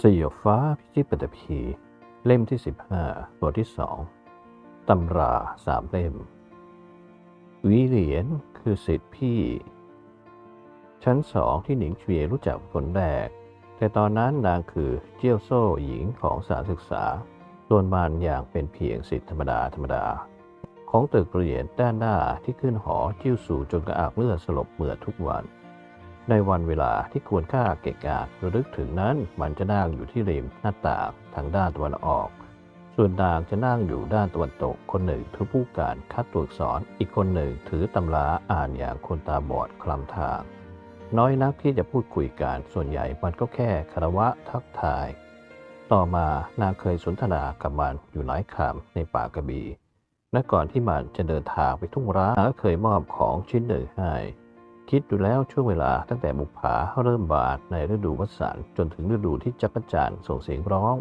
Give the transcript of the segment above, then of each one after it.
สยบฟ้าพิชิตปัตตภีเล่มที่ 15 บทที่สองตำราสามเล่มวีเหรียญคือสิทธิพี่ ชั้นสองที่หนิงเฉวียรู้จักคนแรก แต่ตอนนั้นนางคือเจี้ยวโซ่หญิงของสารศึกษา ส่วนมันอย่างเป็นเพียงสิทธิธรรมดาธรรมดา ของตึกเรียนด้านหน้าที่ขึ้นหอจิ้วสู่จนกระอักเลือดสลบเมือทุกวัน ในวันเวลาที่ควรค่าเกะกะระลึกถึงนั้นมันจะนั่งอยู่ที่ริมหน้าต่างทางด้านตะวันออก ส่วนนางจะนั่งอยู่ด้านตะวันตก คนหนึ่งถือผู้การคัดตัวอักษร อีกคนหนึ่งถือตำราอ่านอย่างคนตาบอดคลำทาง น้อยนักที่จะพูดคุยกันส่วนใหญ่มันก็แค่คารวะทักทาย ต่อมานางเคยสนทนากับมันอยู่หลายคำในป่ากระบีและก่อนที่มันจะเดินทางไปทุ่งร้างก็เคยมอบของชิ้นหนึ่งให้ คิดดูแล้วช่วงเวลาตั้งแต่บุกผาเริ่มบานในฤดูวัสันต์จนถึงฤดูที่จักรจันทร์ส่งเสียงร้อง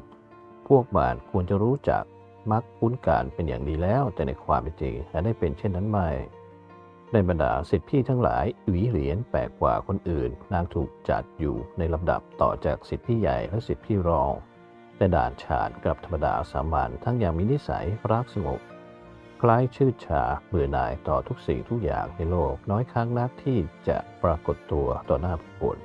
พวกมันควรจะรู้จักมักคุ้นการเป็นอย่างดีแล้ว แต่ในความเป็นจริงและได้เป็นเช่นนั้นไม่ในบรรดาสิทธิพี่ทั้งหลายหวีเหรียญแปลกกว่าคนอื่น นางถูกจัดอยู่ในลำดับต่อจากสิทธิพี่ใหญ่และสิทธิพี่รอง แต่ด่านฉาดกับธรรมดาสามัญทั้งอย่างมีนิสัยรักสงบ คล้ายชื่อชาเบื่อหน่ายต่อทุกสิ่งทุกอย่างในโลก น้อยครั้งนักที่จะปรากฏตัวต่อหน้าผู้คน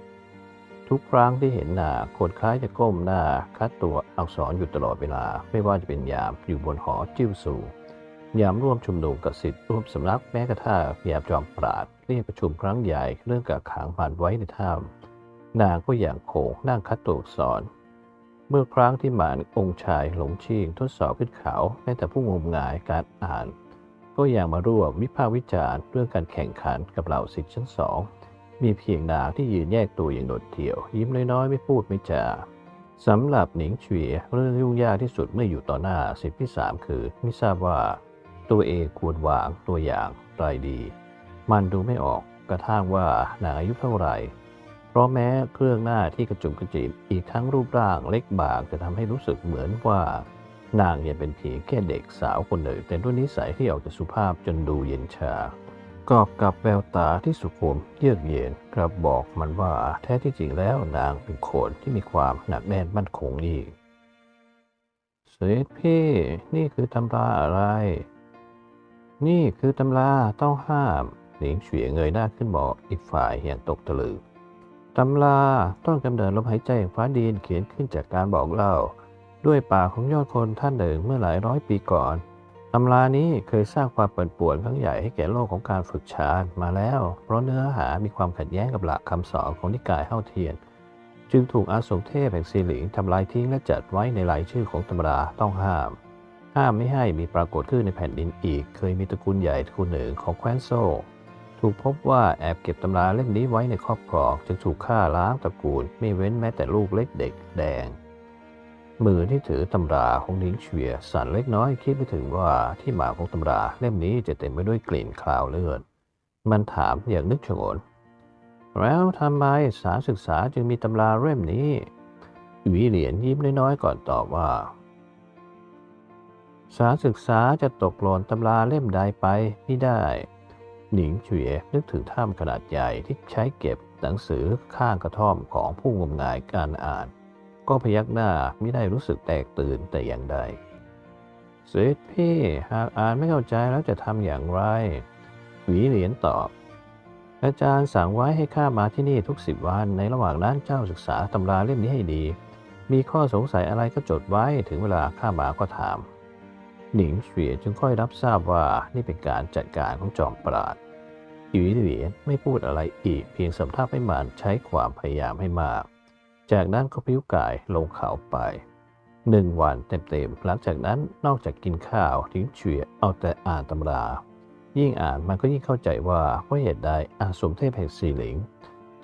ทุกครั้งที่เห็นหน้าคนคล้ายจะก้มหน้าคัดตัวอักษรอยู่ตลอดเวลา ไม่ว่าจะเป็นยามอยู่บนหอจิ้วสูยามร่วมชุมนุมกับสิทธิ์ร่วมสำนักแม้กระทั่งยามจอมปราดเรียกประชุมครั้งใหญ่เรื่องกักขังผ่านไว้ในถ้ำนางก็อย่างโขงนั่งคัดตัวอักษร เมื่อครั้งที่หมานองค์ชายหลงชิงทดสอบขึ้นเขาแม้แต่ผู้งมงายการอ่าน ก็ยังมาร่วมวิพากษ์วิจารณ์เรื่องการแข่งขันกับเหล่าศิษย์ชั้นสอง มีเพียงนางที่ยืนแยกตัวอย่างโดดเดี่ยว ยิ้มน้อยๆ ไม่พูดไม่จาสำหรับหนิงเฉวียเรื่องยุ่งยากที่สุดเมื่ออยู่ต่อหน้าสิทธิที่สามคือไม่ทราบว่าตัวเองควรวางตัวอย่างไรดี มันดูไม่ออกกระทั่งว่านางอายุเท่าไหร่ เพราะแม้เครื่องหน้าที่กระจุมกระจิบอีกทั้งรูปร่างเล็กบางจะทำให้รู้สึกเหมือนว่า นางยังเป็นเพียงแค่เด็กสาวคนหนึ่งแต่ด้วยนิสัยที่ออกจะสุภาพจนดูเย็นชากอบกับแววตาที่สุขุมเยือกเย็นกลับบอกมันว่าแท้ที่จริงแล้วนางเป็นคนที่มีความหนักแน่นมั่นคงอีกเสด็จพี่นี่คือตำราอะไร นี่คือตำราต้องห้ามหนิงเฉวียเงยหน้าขึ้นบอกอีกฝ่ายอย่างตกตะลึง ตำราต้นกำเนิดลมหายใจแห่งฟ้าดินเขียนขึ้นจากการบอกเล่า ด้วยปากของยอดคนท่านหนึ่งเมื่อหลายร้อยปีก่อนตำรานี้เคยสร้างความปั่นป่วนครั้งใหญ่ให้แก่โลกของการฝึกฌานมาแล้ว เพราะเนื้อหามีความขัดแย้งกับหลักคำสอนของนิกายเฮาเทียน จึงถูกอาสมเทพแห่งซีหลิงทำลายทิ้งและจัดไว้ในรายชื่อของตำราต้องห้าม ห้ามไม่ให้มีปรากฏขึ้นในแผ่นดินอีก เคยมีตระกูลใหญ่ตระกูลหนึ่งของแคว้นโซ ถูกพบว่าแอบเก็บตำราเล่มนี้ไว้ในครอบครองจึงถูกฆ่าล้างตระกูล ไม่เว้นแม้แต่ลูกเล็กเด็กแดง มือที่ถือตำราของนิงเฉียสั่นเล็กน้อยคิดไม่ถึงว่าที่มาของตำราเล่มนี้จะเต็มไปด้วยกลิ่นคลาวเลือดมันถามอย่างนึกชงน แล้วทำไมสารศึกษาจึงมีตำราเล่มนี้หวีเหรียญยิ้มน้อยๆก่อนตอบว่า สารศึกษาจะตกหล่นตำราเล่มใดไปไม่ได้ หนิงเฉวียนึกถึงถ้ำขนาดใหญ่ที่ใช้เก็บหนังสือข้างกระท่อมของผู้งมงายการอ่าน ก็พยักหน้าไม่ได้รู้สึกแตกตื่นแต่อย่างใดเสด็จพี่หากอ่านไม่เข้าใจแล้วจะทำอย่างไร หวีเหรียญตอบ อาจารย์สั่งไว้ให้ข้ามาที่นี่ทุกสิบวันในระหว่างนั้นเจ้าศึกษาตำราเล่มนี้ให้ดี มีข้อสงสัยอะไรก็จดไว้ถึงเวลาข้ามาก็ถาม หนิงเฉวียจึงค่อยรับทราบว่านี่เป็นการจัดการของจอมปราดหยีเหวียนไม่พูดอะไรอีกเพียงสำทับให้มันใช้ความพยายามให้มาก จากนั้นก็พิ้วกายลงเขาไปหนึ่งวันเต็มๆหลังจากนั้นนอกจากกินข้าวทิ้งเฉวียเอาแต่อ่านตำรา ยิ่งอ่านมันก็ยิ่งเข้าใจว่าเพราะเหตุใดอาสมเทพแห่งสีหลิง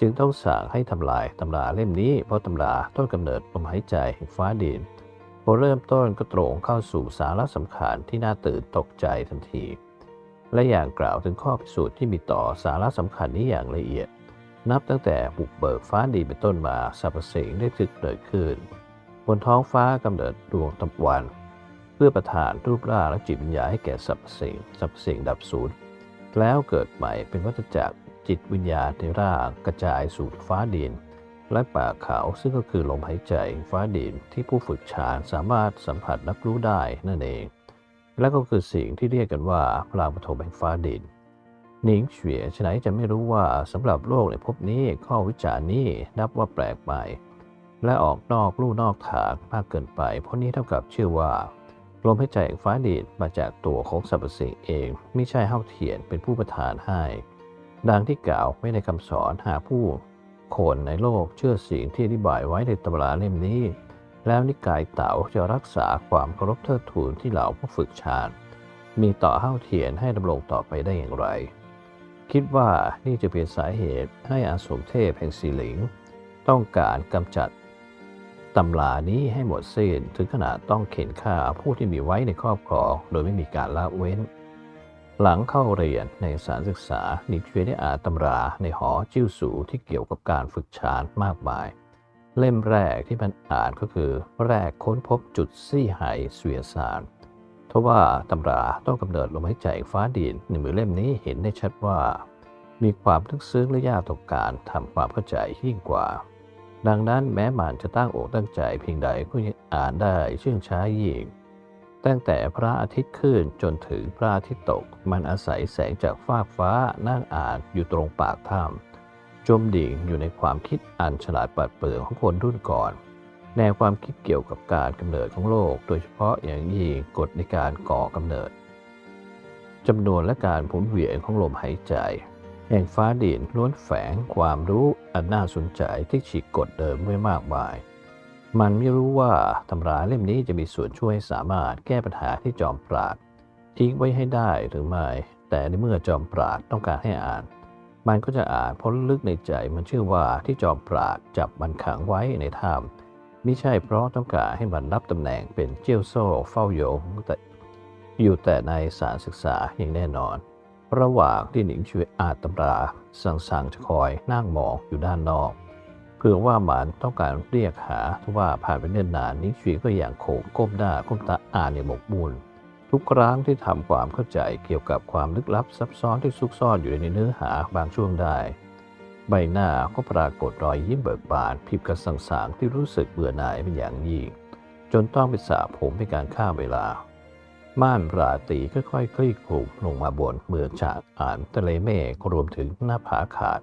จึงต้องสั่งให้ทำลายตำราเล่มนี้เพราะตำราต้นกำเนิดลมหายใจแห่งฟ้าดิน พอเริ่มต้นก็ตรงเข้าสู่สาระสำคัญที่น่าตื่นตกใจทันที และอย่างกล่าวถึงข้อพิสูจน์ที่มีต่อสาระสำคัญนี้อย่างละเอียด นับตั้งแต่บุกเบิกฟ้าดินเป็นต้นมาสรรพสิ่งได้ถึกเกิดขึ้น บนท้องฟ้ากำเนิดดวงตะวัน เพื่อประทานรูปร่างและจิตวิญญาณให้แก่สรรพสิ่งสรรพสิ่งดับสูญแล้วเกิดใหม่เป็นวัฏจักรจิตวิญญาณในร่างกระจายสู่ฟ้าดิน และป่าเขาซึ่งก็คือลมหายใจฟ้าดินที่ผู้ฝึกฌานสามารถสัมผัสรับรู้ได้นั่นเอง และก็คือสิ่งที่เรียกกันว่าพลังปฐมแห่งฟ้าดินหนิงเฉวียฉะไหนจะไม่รู้ว่าสำหรับโลกในภพนี้ข้อวิจารณ์นี้นับว่าแปลกใหม่ และออกนอกลู่นอกทางมากเกินไป เพราะนี้เท่ากับเชื่อว่าลมหายใจแห่งฟ้าดินมาจากตัวของสรรพสิ่งเองไม่ใช่เฮ้าเทียนเป็นผู้ประทานให้ ดังที่กล่าวไว้ในคำสอนหาผู้ คนในโลกเชื่อสิ่งที่อธิบายไว้ในตำราเล่มนี้ แล้วนิกายเต๋าจะรักษาความเคารพเทิดทูนที่เหล่าผู้ฝึกฌานมีต่อเฮ้าเทียนให้ดำรงต่อไปได้อย่างไร คิดว่านี่จะเป็นสาเหตุให้อาสมเทพแห่งสีหลิง ต้องการกำจัดตำรานี้ให้หมดสิ้นถึงขนาดต้องเข็นฆ่าผู้ที่มีไว้ในครอบครองโดยไม่มีการละเว้น หลังเข้าเรียนในสารศึกษานิช่วยได้อ่านตำราในหอจิ้วสูที่เกี่ยวกับการฝึกฌานมากมาย เล่มแรกที่มันอ่านก็คือ แรกค้นพบจุดซี่ไห่เสวียสารทว่าตำราต้องกำเนิดลมหายใจฟ้าดินในมือเล่มนี้เห็นได้ชัดว่า มีความลึกซึ้งและยากต่อการทำความเข้าใจยิ่งกว่า ดังนั้นแม้มันจะตั้งอกตั้งใจเพียงใดก็ยังอ่านได้เชื่องช้ายิ่ง ตั้งแต่พระอาทิตย์ขึ้นจนถึงพระอาทิตย์ตก มันอาศัยแสงจากฟากฟ้านั่งอ่านอยู่ตรงปากถ้ำจมดิ่งอยู่ในความคิดอันฉลาดปัดเปลืองของคนรุ่นก่อน แนวความคิดเกี่ยวกับการกำเนิดของโลก โดยเฉพาะอย่างยิ่งกฎในการก่อกำเนิดจำนวนและการผลเวียนของลมหายใจ แห่งฟ้าดินล้วนแฝงความรู้อันน่าสนใจที่ฉีกกฎเดิมไว้มากมาย มันไม่รู้ว่าตำราเล่มนี้จะมีส่วนช่วยให้สามารถแก้ปัญหาที่จอมปราดทิ้งไว้ให้ได้หรือไม่ แต่ในเมื่อจอมปราดต้องการให้อ่าน มันก็จะอ่านเพราะลึกในใจมันเชื่อว่าที่จอมปราดจับมันขังไว้ในถ้ำไม่ใช่เพราะต้องการให้มันรับตำแหน่งเป็นเจี้ยวโซ่เฝ้าโยงแต่อยู่แต่ในสารศึกษาอย่างแน่นอน ระหว่างที่หนิงช่วยอ่านตำรา สั่งสังจะคอยนั่งมองอยู่ด้านนอก เพื่อว่ามันต้องการเรียกหาทว่าผ่านไปเนิ่นนานนิชีก็อย่างโขงก้มหน้าก้มตาอ่านอย่างหมกมุ่นทุกครั้งที่ทำความเข้าใจเกี่ยวกับความลึกลับซับซ้อนที่ซุกซ่อนอยู่ในเนื้อหาบางช่วงได้ ใบหน้าก็ปรากฏรอยยิ้มเบิกบานผิบกับสังสารที่รู้สึกเบื่อหน่ายเป็นอย่างยิ่งจนต้องไปสระผมเป็นการฆ่าเวลา ม่านราตรีค่อยๆคลี่คลุมลงมาบนเมืองฉากอ่านทะเลเมฆรวมถึงหน้าผาขาด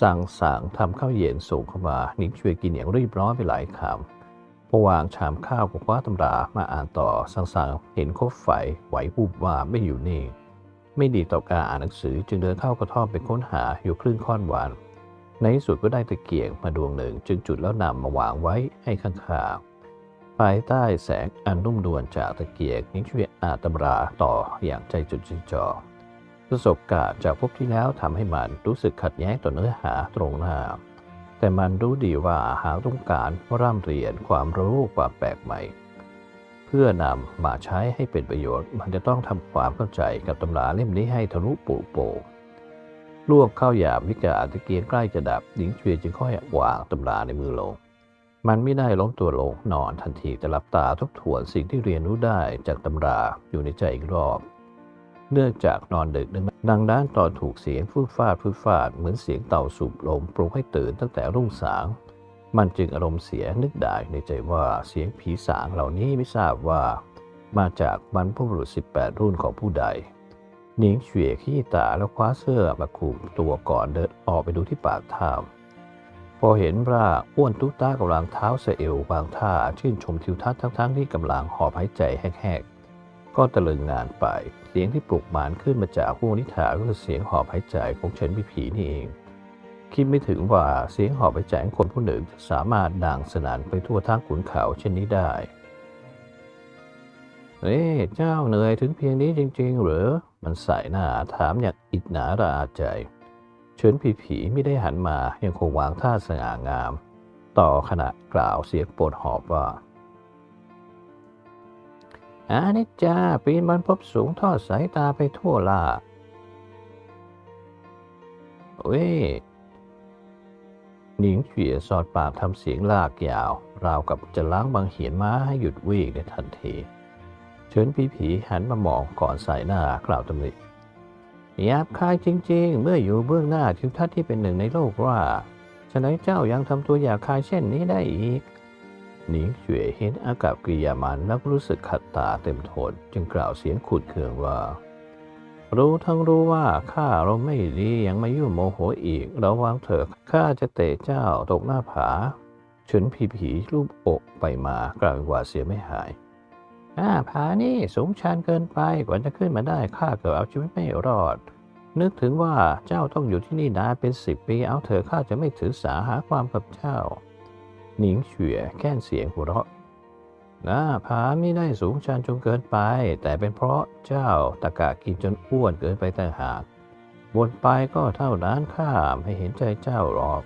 สั่งสั่งทำข้าวเย็นส่งเข้ามา นิ้งช่วยกินอย่างรีบร้อนไปหลายคำพอวางชามข้าวกับคว้าตำรามาอ่านต่อสั่งสั่งเห็นคบไฟไหววูบว่าไม่อยู่นิ่ไม่ดีต่อการอ่านหนังสือจึงเดินเข้ากระท่อมไปค้นหาอยู่ครึ่งค่อนวันในที่สุดก็ได้ตะเกียงมาดวงหนึ่งจึงจุดแล้วนำมาวางไว้ให้ข้างๆภายใต้แสงอันนุ่มนวลจากตะเกียงนิ้งช่วยอ่านตำราต่ออย่างใจจดใจจ่อ ประสบการณ์จากพบที่แล้วทำให้มันรู้สึกขัดแย้งต่อเนื้อหาตรงหน้า แต่มันรู้ดีว่าหาต้องการร่ำเรียนความรู้ความแปลกใหม่ เพื่อนำมาใช้ให้เป็นประโยชน์ มันจะต้องทำความเข้าใจกับตำราเล่มนี้ให้ทะลุปูโป่งรวบเข้าหยาบวิกาตะเกียงใกล้จะดับหญิงเฉวียจึงค่อยวางตำราในมือลง มันไม่ได้ล้มตัวลงนอนทันทีแต่หลับตาทบทวนสิ่งที่เรียนรู้ได้จากตำราอยู่ในใจอีกรอบ เนื่องจากนอนดึกดังนั้นตอนถูกเสียงฟืดฟาดฟืดฟาดเหมือนเสียงเต่าสูบลมปลุกให้ตื่นตั้งแต่รุ่งสาง มันจึงอารมณ์เสียนึกได้ในใจว่าเสียงผีสางเหล่านี้ไม่ทราบว่า มาจากบรรพบุรุษ 18 รุ่นของผู้ใดหนิงเฉวียขี้ตาแล้วคว้าเสื้อมาคลุมตัวก่อนเดินออกไปดูที่ปากถ้ำพอเห็นว่าอ้วนตุ๊ต้ากำลังเท้าเสเอวบางท่าชื่นชมทิวทัศน์ทั้งๆที่กำลังหอบหายใจแหกๆ ก็ตะลึงงานไป เสียงที่ปลุกหมานขึ้นมาจากผู้นิทาก็คือเสียงหอบหายใจของเฉินพิผีนี่เอง คิดไม่ถึงว่าเสียงหอบหายใจของคนผู้หนึ่งจะสามารถดังสนั่นไปทั่วทั้งขุนเขาเช่นนี้ได้เอ๊เจ้าเหนื่อยถึงเพียงนี้จริง ๆ หรือ มันใส่หน้าถามอย่างอิจหนาระอาใจ เฉินผีผีไม่ได้หันมายังคงวางท่าสง่างาม ต่อขณะกล่าวเสียงปวดหอบว่า อานิจจาปีนบรรพบสูงทอดสายตาไปทั่วลาเว้ยหนิงเฉียสอดปากทำเสียงลากยาว ราวกับจะล้างบางเหียนม้าให้หยุดวิ่งในทันทีเฉินผีผีหันมามองก่อนใส่หน้ากล่าวตำหนิหยาบคายจริง ๆ เมื่ออยู่เบื้องหน้าทิวทัศน์ที่เป็นหนึ่งในโลกว่าฉฉะนั้นเจ้ายังทำตัวหยาบคายเช่นนี้ได้อีก หนิงเฉวยเห็นอากับกิริยามันแล้วรู้สึกขัดตาเต็มทนจึงกล่าวเสียงขุดเคืองว่า รู้ทั้งรู้ว่าข้าเราไม่ดียังมายุ่งโมโหอีกระวังเถอะข้าจะเตะเจ้าตกหน้าผาฉินผีผีรูปอกไปมากล่าวว่าเสียไม่หายอ่าผานี่สูงชันเกินไปกว่าจะขึ้นมาได้ข้าเกือบเอาชีวิตไม่รอด นึกถึงว่าเจ้าต้องอยู่ที่นี่นานเป็นสิบปีเอาเถอะข้าจะไม่ถือสาหาความกับเจ้า หนิงเฉวยแค่นเสียงหัวเราะ หน้าผาไม่ได้สูงชันจนเกินไป แต่เป็นเพราะเจ้าตะกะกินจนอ้วนเกินไปต่างหากบนไปก็เท่านั้นข้าไม่เห็นใจเจ้าหรอก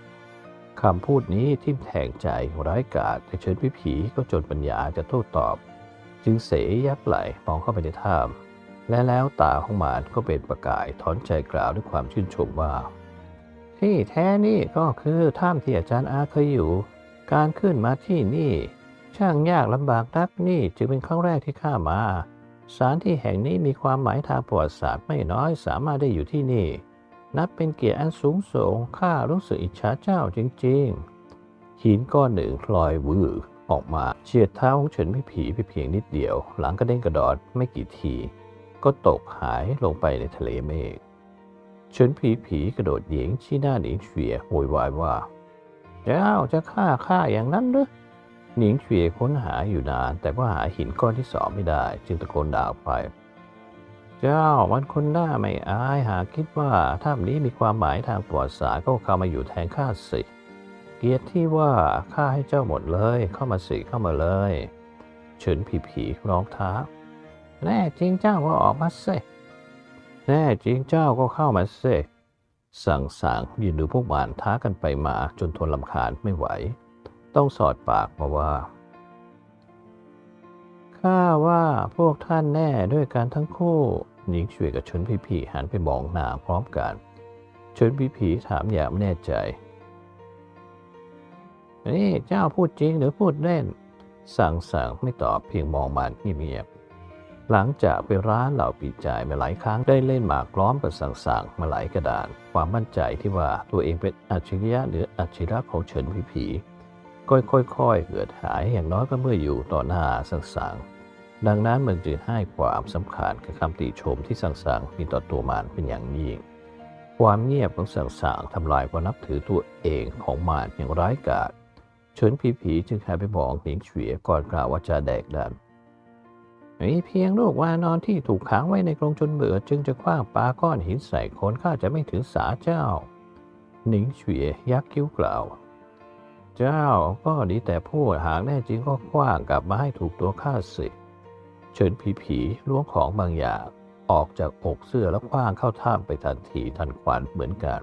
คำพูดนี้ทิ่มแทงใจร้ายกาจแต่เชิญพิผีก็จนปัญญาจะโต้ตอบ จึงเสยยักไหลมองเข้าไปในถ้ำและแล้วตาของหมานก็เป็นประกายถอนใจกล่าวด้วยความชื่นชมว่า ที่แท้นี่ก็คือถ้ำที่อาจารย์อาเคยอยู่ การขึ้นมาที่นี่ ช่างยากลำบากนักนี่จึงเป็นครั้งแรกที่ข้ามา สถานที่แห่งนี้มีความหมายทางประวัติศาสตร์ไม่น้อยสามารถได้อยู่ที่นี่ นับเป็นเกียรติอันสูงส่งข้ารู้สึกอิจฉาเจ้าจริง ๆ หินก้อนหนึ่งลอยวือออกมาเฉียดเท้าของเฉินไม่ผีไปเพียงนิดเดียว หลังกระเด้งกระดอนไม่กี่ที ก็ตกหายลงไปในทะเลเมฆเฉินผีผีกระโดดเหยิงชี้หน้าหนิงเฉวียโวยวายว่า เจ้าจะฆ่าข้าอย่างนั้นหรือหนิงเฉวียค้นหาอยู่นาน แต่ก็หาหินก้อนที่สองไม่ได้ จึงตะโกนด่าออกไป เจ้ามันคนหน้าไม่อายหาคิดว่าถ้ำนี้มีความหมายทางประวัติศาสตร์ก็เข้ามาอยู่แทนข้าสิเกียรติที่ว่าข้าให้เจ้าหมดเลย เข้ามาสิเข้ามาเลยเฉินผีผีร้องท้า แน่จริงเจ้าก็ออกมาสิแน่จริงเจ้าก็เข้ามาสิ สั่งสั่งยืนดูพวกมันท้ากันไปมาจนทนลำคาญไม่ไหว ต้องสอดปากมาว่าข้าว่าพวกท่านแน่ด้วยกันทั้งคู่หนิงช่วยกับเฉินผีผีหันไปมองหน้าพร้อมกันเฉินผีผีถามอย่างไม่แน่ใจนี่เจ้าพูดจริงหรือพูดเล่น สั่งสั่งไม่ตอบเพียงมองมันเงียบ หลังจากไปร้านเหล่าปีจ่ายมาหลายครั้งได้เล่นหมากล้อมกับสั่งสังมาหลายกระดาน ความมั่นใจที่ว่าตัวเองเป็นอัจฉริยะหรืออัจฉริยะของเฉินผีผีก็ค่อยๆเหือดหายอย่างน้อยก็เมื่ออยู่ต่อหน้าสั่งสังดังนั้นมันจึงให้ความสำคัญกับคำติชมที่สั่งสังมีต่อตัวมันเป็นอย่างยิ่งความเงียบของสั่งสังทำลายความนับถือตัวเองของมันอย่างร้ายกาจเฉินผีผีจึงหันไปมองหนิงเฉวียก่อนกล่าวว่าจะแดกดัน มีเพียงลูกวานอนที่ถูกขังไว้ในกรงจนเบื่อจึงจะคว้างปาก้อนหินใส่คนข้าจะไม่ถือสาเจ้า หนิงเฉวียยักคิ้วกล่าว เจ้าก็ดีแต่พูดหากแน่จริงก็คว้างกลับมาให้ถูกตัวข้าสิเฉินผีผีล้วงของบางอย่างออกจากอกเสื้อแล้วคว้างเข้าถ้ำไปทันทีทันควันเหมือนกัน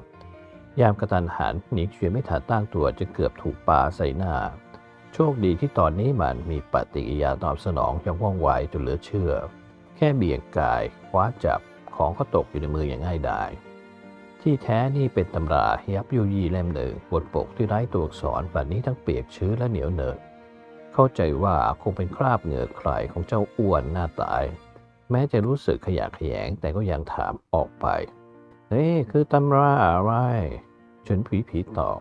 ยามกระตันหันหนิงเฉวียไม่ทันตั้งตัวจะเกือบถูกปาใส่หน้า โชคดีที่ตอนนี้มันมีปฏิกิริยาตอบสนองอย่างว่องไวจนเหลือเชื่อ แค่เบี่ยงกายคว้าจับของก็ตกอยู่ในมืออย่างง่ายดายที่แท้นี่เป็นตำรายับยุยีเล่มหนึ่งบนปกที่ไร้ตัวอักษรแบบนี้ทั้งเปียกชื้นและเหนียวเหนอะเข้าใจว่าคงเป็นคราบเหงื่อใครของเจ้าอ้วนหน้าตาย แม้จะรู้สึกขยะแขยงแต่ก็ยังถามออกไปนี่คือตำราอะไรฉินผีผีตอบ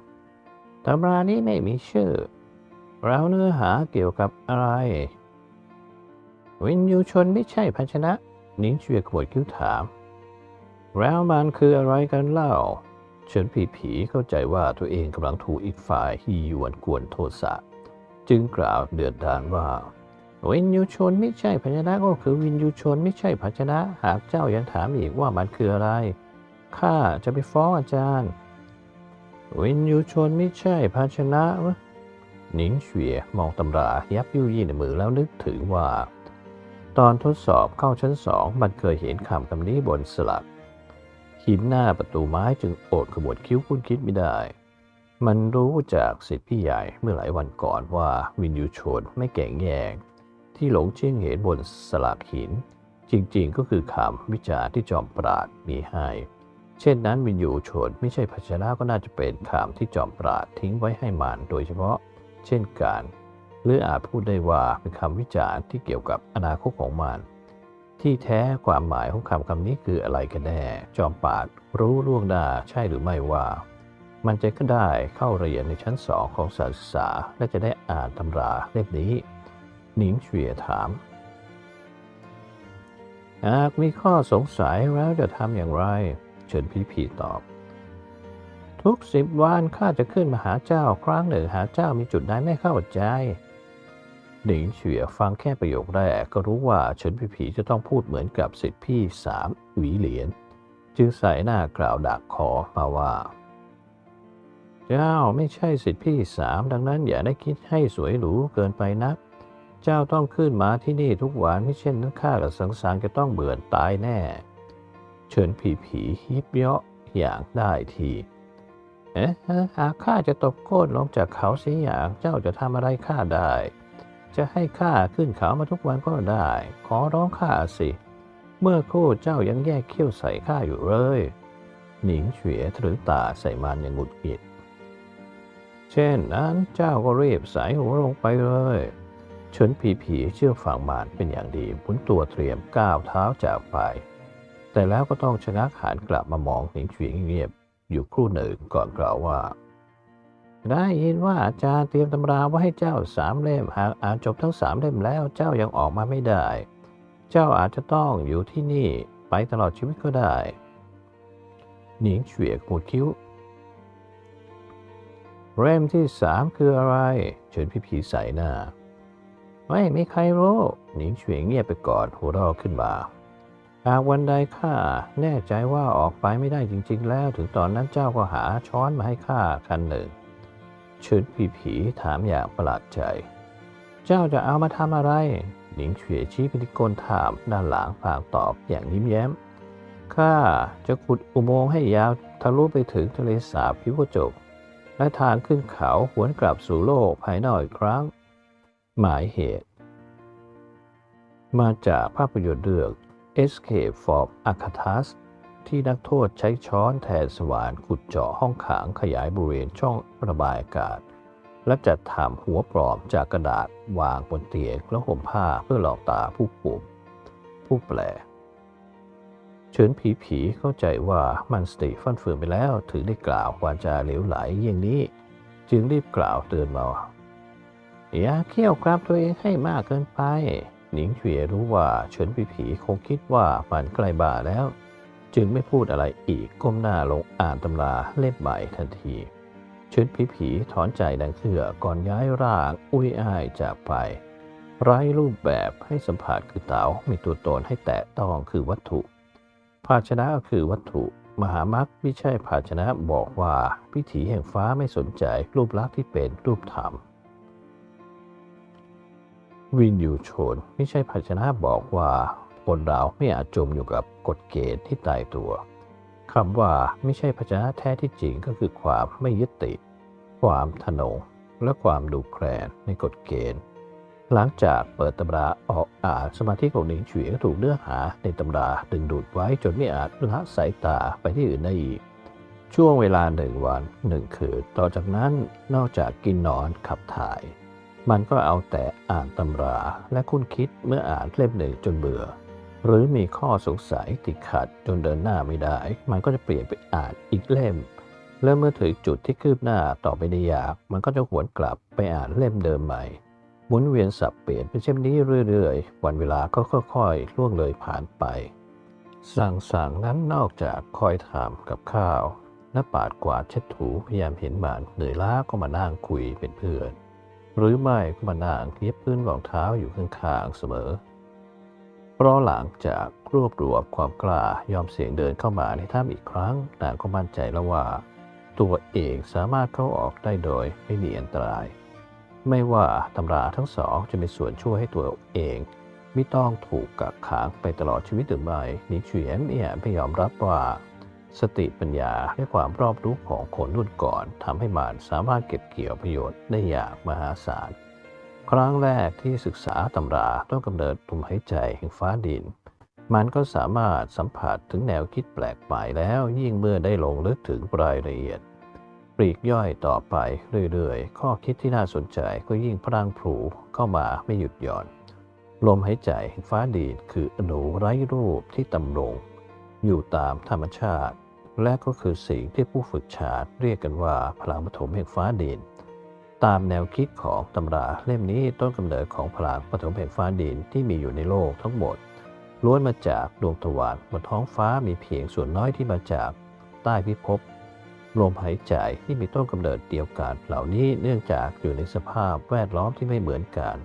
ตำรานี้ไม่มีชื่อ แล้วเนื้อหาเกี่ยวกับอะไร วินยูชนไม่ใช่ภาชนะ นิ้งเชียขวดคิ้วถาม แล้วมันคืออะไรกันเล่า เฉินผีผีเข้าใจว่าตัวเองกำลังถูกอีกฝ่ายฮีหยวนกวนโทสะจึงกล่าวเดือดดาลว่า วินยูชนไม่ใช่ภาชนะก็คือวินยูชนไม่ใช่ภาชนะ หากเจ้ายังถามอีกว่ามันคืออะไรข้าจะไปฟ้องอาจารย์ วินยูชนไม่ใช่ภาชนะวะ หนิงเฉียมองตำรายับยุยี่ในมือแล้วนึกถึงว่า ตอนทดสอบเข้าชั้นสองมันเคยเห็นคำคำนี้บนสลักหินหน้าประตูไม้จึงโอดขมวดคิ้วคุ้นคิดไม่ได้ มันรู้จากสิทธิพี่ใหญ่เมื่อหลายวันก่อนว่าวินยูชนไม่แก่งแยง ที่หลงเชื่อเห็นบนสลักหิน จริงๆก็คือคำวิจารที่จอมปราดมีให้เช่นนั้นวินยูชนไม่ใช่ภาชนะก็น่าจะเป็นคำที่จอมปราดทิ้งไว้ให้มันโดยเฉพาะ เช่นกันหรืออาจพูดได้ว่าเป็นคำวิจารณ์ที่เกี่ยวกับอนาคตของมันที่แท้ความหมายของคำคำนี้คืออะไรกันแน่ จอมปาดรู้ล่วงหน้าใช่หรือไม่ว่า มันจะก็ได้เข้าเรียนในชั้นสองของสารศึกษาและจะได้อ่านตำราเล่มนี้ หนิงเฉวียถาม หากมีข้อสงสัยแล้วจะทำอย่างไร เฉินพี่พีตอบ ทุกสิบวันข้าจะขึ้นมาหาเจ้าครั้งหนึ่งหาเจ้ามีจุดใดไม่เข้าใจหนิงเฉียฟังแค่ประโยคแรกก็รู้ว่าเฉินพีพีจะต้องพูดเหมือนกับสิทธิพี่สามหวีเหรียญจึงใส่หน้ากล่าวดักขอมาว่า เจ้าไม่ใช่สิทธิพี่สามดังนั้นอย่าได้คิดให้สวยหรูเกินไปนัก เจ้าต้องขึ้นมาที่นี่ทุกวันไม่เช่นนั้นข้ากับสังสารจะต้องเบื่อตายแน่เชิญผีผีฮิบเยาะอย่างได้ที เอ๊ะหากข้าจะตกโค่นลงจากเขาเสียอย่างเจ้าจะทำอะไรข้าได้ จะให้ข้าขึ้นเขามาทุกวันก็ได้ ขอร้องข้าสิ เมื่อคู่เจ้ายังแยกเขี้ยวใส่ข้าอยู่เลย หนิงเฉวียตรึงตาใส่มันอย่างหงุดหงิด เช่นนั้นเจ้าก็รีบใส่หัวลงไปเลยเฉินผีผีเชื่อฟังมารเป็นอย่างดีหมุนตัวเตรียมก้าวเท้าจากไป แต่แล้วก็ต้องชะงักหันกลับมามองหนิงเฉวียงเงียบ อยู่ครู่หนึ่งก่อนกล่าวว่า ได้ยินว่าอาจารย์เตรียมตำราไว้ให้เจ้าสามเล่มหากอ่านจบทั้งสามเล่มแล้วเจ้ายังออกมาไม่ได้ เจ้าอาจจะต้องอยู่ที่นี่ไปตลอดชีวิตก็ได้ หนิงเฉวียงหมดคิ้วเล่มที่สามคืออะไรเฉินพี่ผีใส่หน้า ไม่มีใครรู้หนิงเฉวียงเงียบไปก่อนหัวเราะขึ้นมา หากวันใดข้าแน่ใจว่าออกไปไม่ได้จริง ๆ แล้วถึงตอนนั้นเจ้าก็หาช้อนมาให้ข้าคันหนึ่งเฉินผีผีถามอย่างประหลาดใจ เจ้าจะเอามาทำอะไร หนิงเฉวียชี้ไปที่ก้นถามด้านหลังพางตอบอย่างยิ้มแย้ม ข้าจะขุดอุโมงค์ให้ยาวทะลุไปถึงทะเลสาบผิวกระจก และทางขึ้นเขาหวนกลับสู่โลกภายนอกอีกครั้ง หมายเหตุ มาจากภาพยนตร์เรื่อง Escape from Alcatraz ที่นักโทษใช้ช้อนแทนสว่านขุดเจาะห้องขังขยายบริเวณช่องระบายอากาศ และจัดทำหัวปลอมจากกระดาษวางบนเตียงแล้วห่มผ้าเพื่อหลอกตาผู้ปุ่มผู้แปลเฉินผีผีเข้าใจว่ามันสติฟั่นเฟือนไปแล้วถึงได้กล่าววาจาเหลวไหลอย่างนี้ จึงรีบกล่าวเตือนมาว่าอย่าเคี่ยวกราบตัวเองให้มากเกินไป หนิงเฉวียรู้ว่าเฉินผีผีคงคิดว่ามันใกล้บ่าแล้ว จึงไม่พูดอะไรอีกก้มหน้าลงอ่านตำราเล่มใหม่ทันทีเฉินผีผีถอนใจดังเชื่อก่อนย้ายร่างอุ้ยอ้ายจากไป ไร้รูปแบบให้สัมผัสคือเต๋ามีตัวตนให้แตะต้องคือวัตถุ ภาชนะคือวัตถุ มหามรักไม่ใช่ภาชนะบอกว่าพิถีแห่งฟ้าไม่สนใจรูปลักษณ์ที่เป็นรูปธรรม วินยูชนไม่ใช่ภาชนะบอกว่า คนเราไม่อาจจมอยู่กับกฎเกณฑ์ที่ตายตัวคำว่าไม่ใช่ภาชนะแท้ที่จริงก็คือความไม่ยึดติด ความทะนง และความดูแคลนในกฎเกณฑ์ หลังจากเปิดตำราออกอ่านสมาธิของหนิงเฉวียงถูกเนื้อหาในตำราดึงดูดไว้จนไม่อาจละสายตาไปที่อื่นได้อีกช่วงเวลาหนึ่งวันหนึ่งคืน ต่อจากนั้นนอกจากกินนอนขับถ่าย มันก็เอาแต่อ่านตำราและคุ้นคิดเมื่ออ่านเล่มหนึ่งจนเบื่อ หรือมีข้อสงสัยติดขัดจนเดินหน้าไม่ได้ มันก็จะเปลี่ยนไปอ่านอีกเล่ม แล้วเมื่อถึงจุดที่คืบหน้าต่อไปได้ยาก มันก็จะหวนกลับไปอ่านเล่มเดิมใหม่หมุนเวียนสับเปลี่ยนเป็นเช่นนี้เรื่อยๆ วันเวลาก็ค่อยๆล่วงเลยผ่านไป สั่งสั่งนั้นนอกจากคอยถามกับข้าวและปาดกวาดเช็ดถูพยายามเห็นหมานเหนื่อยล้าก็มานั่งคุยเป็นเพื่อน หรือไม่ก็มานั่งเย็บพื้นรองเท้าอยู่ข้างๆเสมอ เพราะหลังจากรวบรวมความกล้ายอมเสียงเดินเข้ามาในถ้ำอีกครั้งนางก็มั่นใจแล้วว่า ตัวเองสามารถเข้าออกได้โดยไม่มีอันตราย ไม่ว่าตำราทั้งสองจะมีส่วนช่วยให้ตัวเองไม่ต้องถูกกักขังไปตลอดชีวิตหรือไม่นิเฉียนเนี่ยไม่ยอมรับว่า สติปัญญาและความรอบรู้ของคนรุ่นก่อนทำให้มันสามารถเก็บเกี่ยวประโยชน์ได้อย่างมหาศาล ครั้งแรกที่ศึกษาตำราต้นกำเนิดลมหายใจแห่งฟ้าดิน มันก็สามารถสัมผัสถึงแนวคิดแปลกใหม่แล้วยิ่งเมื่อได้ลงลึกถึงรายละเอียด ปลีกย่อยต่อไปเรื่อยๆ ข้อคิดที่น่าสนใจก็ยิ่งพรังพรูเข้ามาไม่หยุดหย่อน ลมหายใจแห่งฟ้าดีดคืออนุไร้รูปที่ตำรง อยู่ตามธรรมชาติ และก็คือสิ่งที่ผู้ฝึกชาติเรียกกันว่าพลังปฐมแห่งฟ้าดิน ตามแนวคิดของตำราเล่มนี้ต้นกำเนิดของพลังปฐมแห่งฟ้าดินที่มีอยู่ในโลกทั้งหมดล้วนมาจากดวงตะวันบนท้องฟ้ามีเพียงส่วนน้อยที่มาจากใต้พิภพลมหายใจที่มีต้นกำเนิดเดียวกันเหล่านี้เนื่องจากอยู่ในสภาพแวดล้อมที่ไม่เหมือนกัน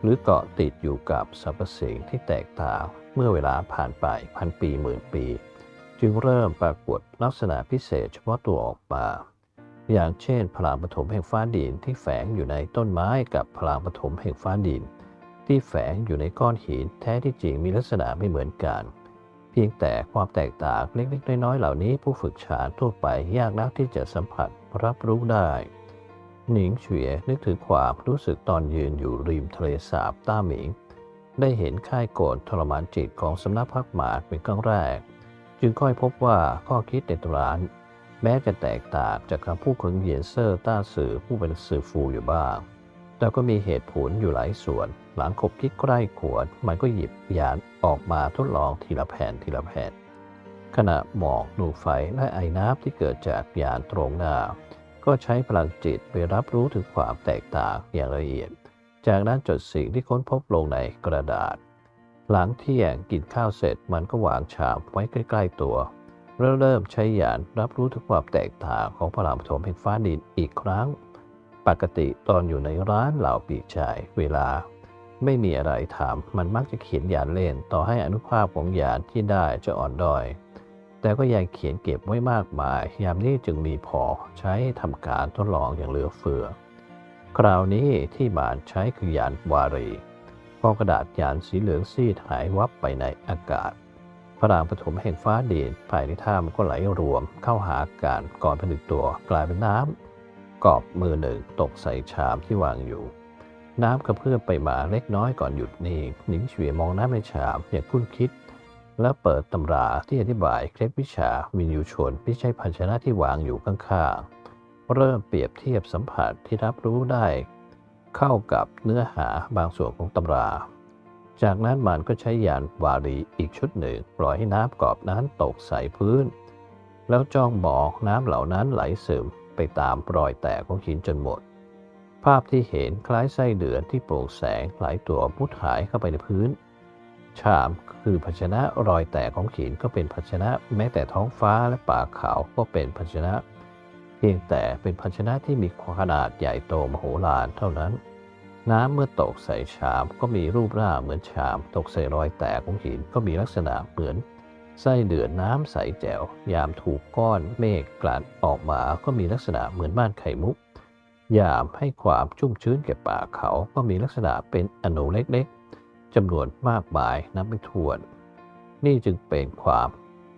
หรือเกาะติดอยู่กับสรรพสิ่งที่แตกต่าง เมื่อเวลาผ่านไปพันปีหมื่นปี จึงเริ่มปรากฏลักษณะพิเศษเฉพาะตัวออกมา อย่างเช่นพลังปฐมแห่งฟ้าดินที่แฝงอยู่ในต้นไม้กับพลังปฐมแห่งฟ้าดิน ที่แฝงอยู่ในก้อนหินแท้ที่จริงมีลักษณะไม่เหมือนกัน เพียงแต่ความแตกต่างเล็กๆน้อยๆเหล่านี้ผู้ฝึกฌานทั่วไปยากนักที่จะสัมผัสรับรู้ได้หนิงเฉวียนึกถึงความรู้สึกตอนยืนอยู่ริมทะเลสาบต้าหมิง ได้เห็นค่ายโกรธทรมานจิตของสำนักพักหมาดเป็นครั้งแรก จึงค่อยพบว่าข้อคิดในตำราน แม้จะแตกต่างจากคำพูดของเหยียนเซอร์ต้าสื่อผู้เป็นสื่อฟูอยู่บ้าง แต่ก็มีเหตุผลอยู่หลายส่วน หลังคบคิดใกล้ขวดมันก็หยิบยานออกมาทดลองทีละแผ่นทีละแผ่นขณะหมอกดูไฟและไอ้น้ำที่เกิดจากยานตรงหน้า ก็ใช้พลังจิตไปรับรู้ถึงความแตกต่างอย่างละเอียด จากนั้นจดสิ่งที่ค้นพบลงในกระดาษ หลังเที่ยงกินข้าวเสร็จมันก็วางชามไว้ใกล้ ๆ ตัวแล้วเริ่มใช้ยานรับรู้ถึงความแตกต่างของพลังปฐมแห่งฟ้าดินอีกครั้ง ปกติตอนอยู่ในร้านเหล่าปีกชายเวลา ไม่มีอะไรทำมันมักจะเขียนยานเล่นต่อให้อนุภาพของยานที่ได้จะอ่อนด้อยแต่ก็ยังเขียนเก็บไว้มากมาย ยามนี้จึงมีพอใช้ทำการทดลองอย่างเหลือเฟือ คราวนี้ที่บานใช้คือยานวารีพอกระดาษยานสีเหลืองซีดหายวับไปในอากาศพลังปฐมแห่งฟ้าดินภายในถ้ำก็ไหลรวมเข้าหากันก่อนผนึกตัวกลายเป็นน้ำกอบมือหนึ่งตกใส่ชามที่วางอยู่ น้ำกระเพื่อมไปมาเล็กน้อยก่อนหยุดนิ่งหนิงเฉวียมองน้ำในชามอย่างคุ้นคิด แล้วเปิดตำราที่อธิบายเคล็ดวิชาวินยูชนที่ใช้ภาชนะที่วางอยู่ข้างๆ เริ่มเปรียบเทียบสัมผัสที่รับรู้ได้ เข้ากับเนื้อหาบางส่วนของตำรา จากนั้นมันก็ใช้ยานวารีอีกชุดหนึ่งปล่อยให้น้ำกรอบนั้นตกใส่พื้น แล้วจ้องมองน้ำเหล่านั้นไหลซึมไปตามรอยแตกของหินจนหมด ภาพที่เห็นคล้ายไส้เดือนที่โปร่งแสงไหลตัวมุดหายเข้าไปในพื้น ชามคือภาชนะรอยแตกของหินก็เป็นภาชนะ แม้แต่ท้องฟ้าและป่าเขาก็เป็นภาชนะ เพียงแต่เป็นภาชนะที่มีขนาดใหญ่โตมโหฬารเท่านั้น น้ำเมื่อตกใส่ชามก็มีรูปร่างเหมือนชาม ตกใส่รอยแตกของหินก็มีลักษณะเหมือนไส้เดือนน้ำใสแจ๋ว ยามถูกก้อนเมฆกลั่นออกมาก็มีลักษณะเหมือนบ้านไข่มุก ยามให้ความชุ่มชื้นแก่ป่าเขาก็มีลักษณะเป็นอนุเล็กๆจำนวนมากมายนับไม่ถ้วน นี่จึงเป็นความ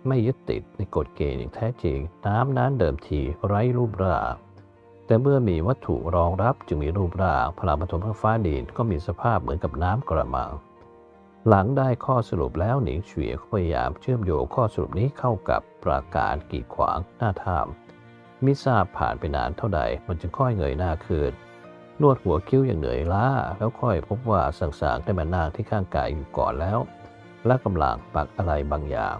ไม่ยึดติดในกฎเกณฑ์อย่างแท้จริง น้ำนั้นเดิมทีไร้รูปร่างแต่เมื่อมีวัตถุรองรับจึงมีรูปร่างพลังปฐมฟ้าดินก็มีสภาพเหมือนกับน้ำกระมัง หลังได้ข้อสรุปแล้วหนิงเฉวียพยายามเชื่อมโยงข้อสรุปนี้เข้ากับปราการกีดขวางหน้าถ้ำมิทราบผ่านไปนานเท่าใดมันจึงค่อยเงยหน้าขึ้นนวดหัวคิ้วอย่างเหนื่อยล้า แล้วค่อยพบว่าสังสางได้มานั่งที่ข้างกายอยู่ก่อนแล้ว และกำลังปักอะไรบางอย่าง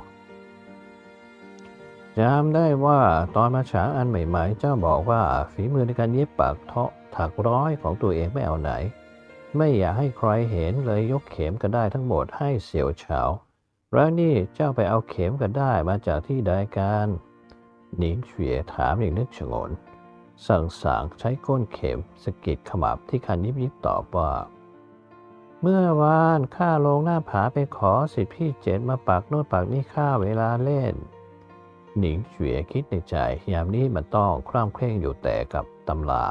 จำได้ว่าตอนมาฉางอันใหม่ๆ เจ้าบอกว่าฝีมือในการเย็บปากเทาะถักร้อยของตัวเองไม่เอาไหน ไม่อยากให้ใครเห็นเลยยกเข็มกันได้ทั้งหมดให้เสียวเฉาแล้วนี่เจ้าไปเอาเข็มกันได้มาจากที่ใดกันหนิงเฉวียถามอย่างนึกชงนสั่งสางใช้ก้นเข็มสกิดขมับที่คันยิบยิบตอบว่า เมื่อวานข้าลงหน้าผาไปขอสิทธิพี่เจ็ดมาปักโน่นปักนี่ข้าเวลาเล่น หนิงเฉวียคิดในใจยามนี้มันต้องคร่ำเคร่งอยู่แต่กับตำรา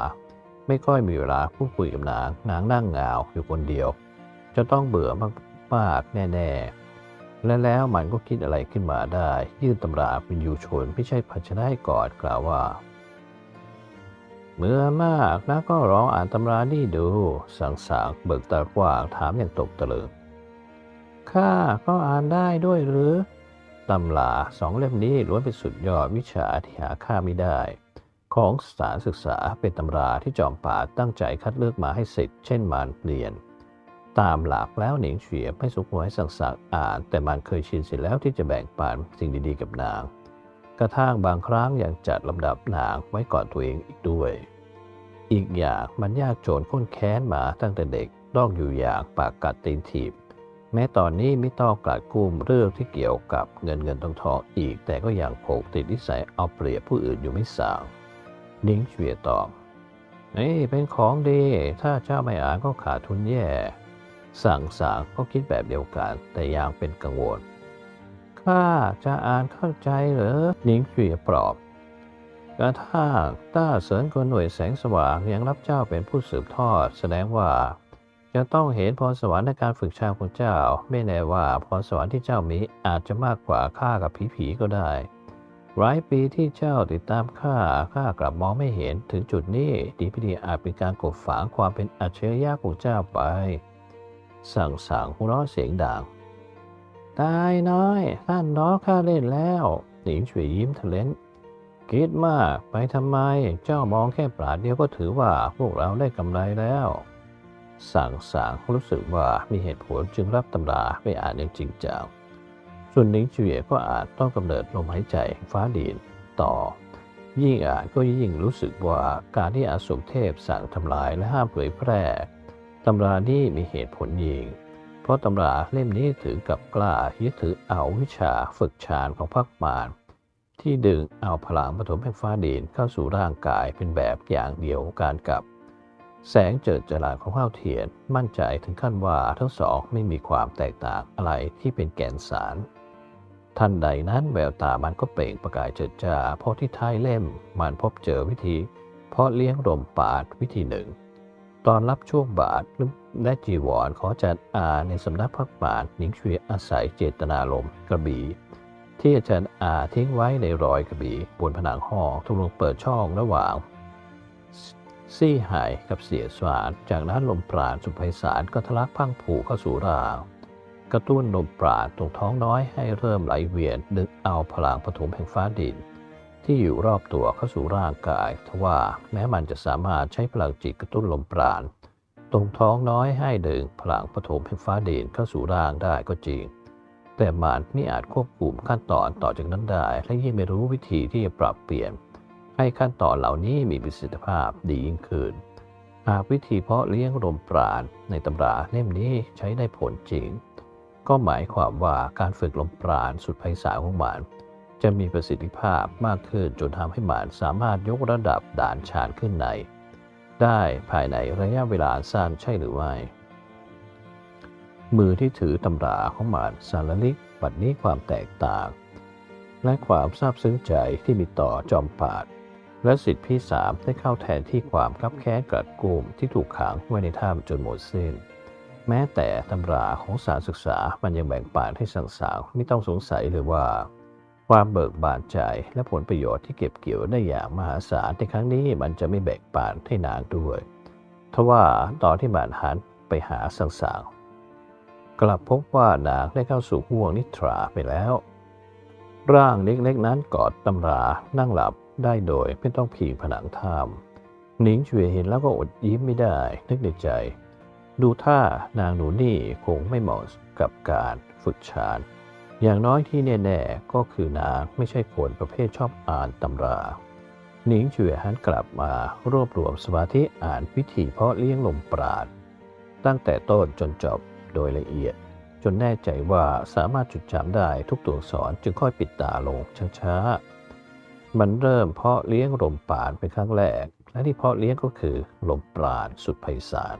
ไม่ค่อยมีเวลาพูดคุยกับนางนางนั่งเหงาอยู่คนเดียว จะต้องเบื่อมากๆแน่ๆ และแล้วมันก็คิดอะไรขึ้นมาได้ ยื่นตำราเป็นยูชนไม่ใช่ภาชนะให้กอนกล่าวว่า เมื่อมากนะก็ร้องอ่านตำรานี่ดู สังสางเบิกตากว้างถามอย่างตกตะลึงข้าก็อ่านได้ด้วยหรือ ตำราสองเล่มนี้ล้วนเป็นสุดยอดวิชาที่หาค่าไม่ได้ ของสถานศึกษาเป็นตำราที่จอมป่าตั้งใจคัดเลือกมาให้สิทธิ์เช่นมันเรียน ตามหลักแล้วหนิงเฉียไม่สมควรให้สังสารอ่าน แต่มันเคยชินเสร็จแล้วที่จะแบ่งปันสิ่งดีๆกับนาง กระทั่งบางครั้งยังจัดลำดับนางไว้ก่อนตัวเองอีกด้วย อีกอย่างมันยากโจรข้นแค้นมาตั้งแต่เด็กต้องอยู่อย่างปากกัดตีนถีบ แม้ตอนนี้ไม่ต้องกลัดกุ้มเรื่องที่เกี่ยวกับเงินเงินทองทองอีก แต่ก็ยังผูกติดนิสัยเอาเปรียบผู้อื่นอยู่ไม่สางนิ้งเฉวียตอบนี่เป็นของดี ถ้าเจ้าไม่อ่านก็ขาดทุนแย่ สั่งสางก็คิดแบบเดียวกัน แต่ยังเป็นกังวล ข้าจะอ่านเข้าใจเหรอนิ้งเฉวียปลอบกระทั่งต้าเสริญกนหน่วยแสงสว่างยังรับเจ้าเป็นผู้สืบทอด แสดงว่า จะต้องเห็นพรสวรรค์ในการฝึกชาของเจ้า ไม่แน่ว่าพรสวรรค์ที่เจ้ามีอาจจะมากกว่าข้ากับผีๆก็ได้ หลายปีที่เจ้าติดตามข้าข้ากลับมองไม่เห็นถึงจุดนี้ดีพิดีอาจเป็นการกดฝังความเป็นอัจฉริยะของเจ้าไป สั่งสั่งหัวเราะเสียงดังตายน้อยท่านน้อข้าเล่นแล้วหนิงช่วยยิ้มทะเลนคิดมากไปทำไม เจ้ามองแค่ปราดเดียวก็ถือว่าพวกเราได้กำไรแล้ว สั่งสางรู้สึกว่ามีเหตุผลจึงรับตำราไปอ่านอย่างจริงจังส่วนหนิงเฉวียก็อาจต้องกำเนิดลมหายใจฟ้าดินต่อ ยิ่งอ่านก็ยิ่งรู้สึกว่าการที่อาสมเทพสั่งทำลายและห้ามเผยแพร่ตำรานี้มีเหตุผลยิง เพราะตำราเล่มนี้ถือกับกล้ายึดถือเอาวิชาฝึกฌานของพักมารที่ดึงเอาพลังปฐมแห่งฟ้าดินเข้าสู่ร่างกายเป็นแบบอย่างเดียวกันกับ แสงเจิดจรัสของข้าวเทียนมั่นใจถึงขั้นว่าทั้งสองไม่มีความแตกต่างอะไรที่เป็นแก่นสารทันใดนั้นแววตามันก็เปล่งประกายเจิดจ้าเพราะที่ท้ายเล่มมันพบเจอวิธี เพราะเลี้ยงลมปราดวิธีหนึ่ง ตอนรับช่วงบาทและจีวรขอจัดอาในสำนักพักบาทหนิงเฉวียอาศัยเจตนาลมกระบี่ที่อาจารย์อาทิ้งไว้ในรอยกระบี่บนผนังห้องทุกลงเปิดช่องระหว่าง ซี่หายกับเสียสวานจากนั้นลมปราณสุไพศาลก็ทะลักพังผูเข้าสู่รางกระตุ้นลมปราณตรงท้องน้อยให้เริ่มไหลเวียนดึงเอาพลังปฐมแห่งฟ้าดิน ที่อยู่รอบตัวเข้าสู่ร่างกายทว่าแม้มันจะสามารถใช้พลังจิตกระตุ้นลมปราณตรงท้องน้อยให้ดึงพลังปฐมแห่งฟ้าดินเข้าสู่ร่างได้ก็จริง แต่มันไม่อาจควบคุมขั้นตอนต่อจากนั้นได้ และยิ่งไม่รู้วิธีที่จะปรับเปลี่ยน ให้ขั้นตอนเหล่านี้มีประสิทธิภาพดียิ่งขึ้น หากวิธีเพาะเลี้ยงลมปราณในตำราเล่มนี้ใช้ได้ผลจริง ก็หมายความว่าการฝึกลมปราณสุดไพศาลของมันจะมีประสิทธิภาพมากขึ้นจนทำให้หมันสามารถยกระดับด่านชานขึ้นใน ได้ภายในระยะเวลาสั้นใช่หรือไม่ มือที่ถือตำราของหมันสารลิกบัดนี้ความแตกต่าง และความซาบซึ้งใจที่มีต่อจอมปราด และสิทธิพี่สามได้เข้าแทนที่ความคับแค้นกลัดกุมที่ถูกขังไว้ในถ้ำจนหมดสิ้น แม้แต่ตำราของสารศึกษามันยังแบ่งปันให้สังสาวไม่ต้องสงสัยเลยว่า ความเบิกบานใจและผลประโยชน์ที่เก็บเกี่ยวได้อย่างมหาศาลในครั้งนี้มันจะไม่แบ่งปันให้นางด้วยทว่าตอนที่มันหันไปหาสังสาวกลับพบว่านางได้เข้าสู่ห่วงนิทราไปแล้ว ร่างเล็กๆนั้นกอดตำรานั่งหลับ ได้โดยไม่ต้องพิงผนังถ้ำหนิงเฉวยเห็นแล้วก็อดยิ้มไม่ได้ นึกในใจ ดูท่านางหนูนี่คงไม่เหมาะกับการฝึกฌาน อย่างน้อยที่แน่ๆก็คือนางไม่ใช่คนประเภทชอบอ่านตำราหนิงเฉวยหันกลับมารวบรวมสมาธิอ่านวิธีเพาะเลี้ยงลมปราด ตั้งแต่ต้นจนจบโดยละเอียด จนแน่ใจว่าสามารถจดจำได้ทุกตัวอักษรจึงค่อยปิดตาลงช้าๆ มันเริ่มเพาะเลี้ยงลมปราณเป็นครั้งแรก และที่เพาะเลี้ยงก็คือลมปราณสุดไพศาล